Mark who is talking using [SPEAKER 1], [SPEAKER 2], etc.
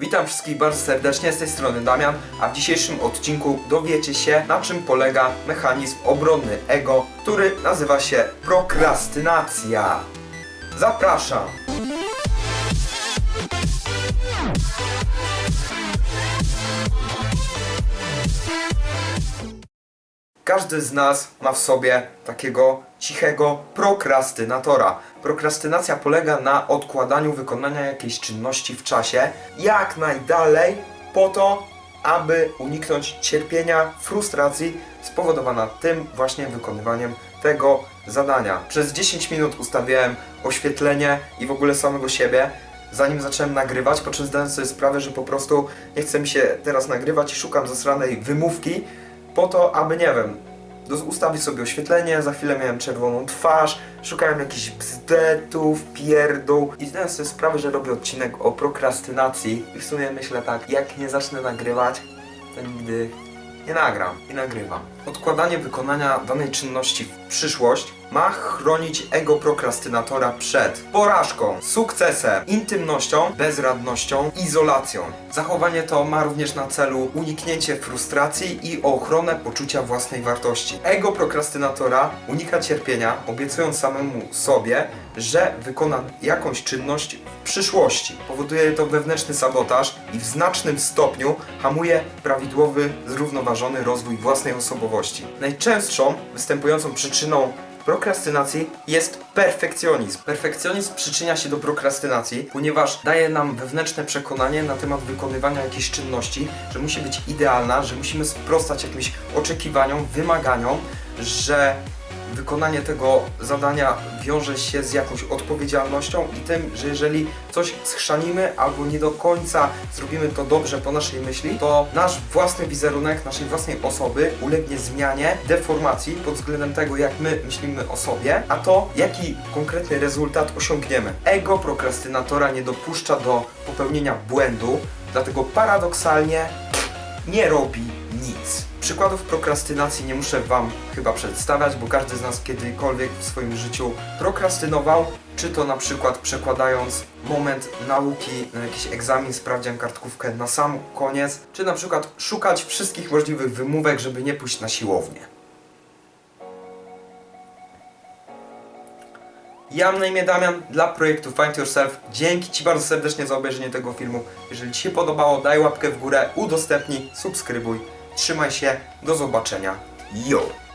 [SPEAKER 1] Witam wszystkich bardzo serdecznie, z tej strony Damian, a w dzisiejszym odcinku dowiecie się na czym polega mechanizm obronny ego, który nazywa się prokrastynacja. Zapraszam! Każdy z nas ma w sobie takiego cichego prokrastynatora. Prokrastynacja polega na odkładaniu wykonania jakiejś czynności w czasie jak najdalej po to, aby uniknąć cierpienia, frustracji spowodowana tym właśnie wykonywaniem tego zadania. Przez 10 minut ustawiałem oświetlenie i w ogóle samego siebie, zanim zacząłem nagrywać, po czym zdałem sobie sprawę, że po prostu nie chcę mi się teraz nagrywać i szukam zasranej wymówki, po to, aby nie wiem, ustawić sobie oświetlenie, za chwilę miałem czerwoną twarz, szukałem jakichś bzdetów, pierdół. I zdałem sobie sprawę, że robię odcinek o prokrastynacji. I w sumie myślę tak, jak nie zacznę nagrywać, to nigdy nie nagram i nagrywam. Odkładanie wykonania danej czynności w przyszłość ma chronić ego prokrastynatora przed porażką, sukcesem, intymnością, bezradnością, izolacją. Zachowanie to ma również na celu uniknięcie frustracji i ochronę poczucia własnej wartości. Ego prokrastynatora unika cierpienia, obiecując samemu sobie, że wykona jakąś czynność w przyszłości. Powoduje to wewnętrzny sabotaż i w znacznym stopniu hamuje prawidłowy, zrównoważony rozwój własnej osobowości. Najczęstszą występującą przyczyną prokrastynacji jest perfekcjonizm. Perfekcjonizm przyczynia się do prokrastynacji, ponieważ daje nam wewnętrzne przekonanie na temat wykonywania jakiejś czynności, że musi być idealna, że musimy sprostać jakimś oczekiwaniom, wymaganiom, że wykonanie tego zadania wiąże się z jakąś odpowiedzialnością i tym, że jeżeli coś schrzanimy albo nie do końca zrobimy to dobrze po naszej myśli, to nasz własny wizerunek naszej własnej osoby ulegnie zmianie, deformacji pod względem tego, jak my myślimy o sobie, a to jaki konkretny rezultat osiągniemy. Ego prokrastynatora nie dopuszcza do popełnienia błędu, dlatego paradoksalnie nie robi nic. Przykładów prokrastynacji nie muszę Wam chyba przedstawiać, bo każdy z nas kiedykolwiek w swoim życiu prokrastynował, czy to na przykład przekładając moment nauki na jakiś egzamin, sprawdzian, kartkówkę na sam koniec, czy na przykład szukać wszystkich możliwych wymówek, żeby nie pójść na siłownię. Ja mam na imię Damian dla projektu Find Yourself. Dzięki Ci bardzo serdecznie za obejrzenie tego filmu. Jeżeli Ci się podobało, daj łapkę w górę, udostępnij, subskrybuj. Trzymaj się, do zobaczenia. Yo!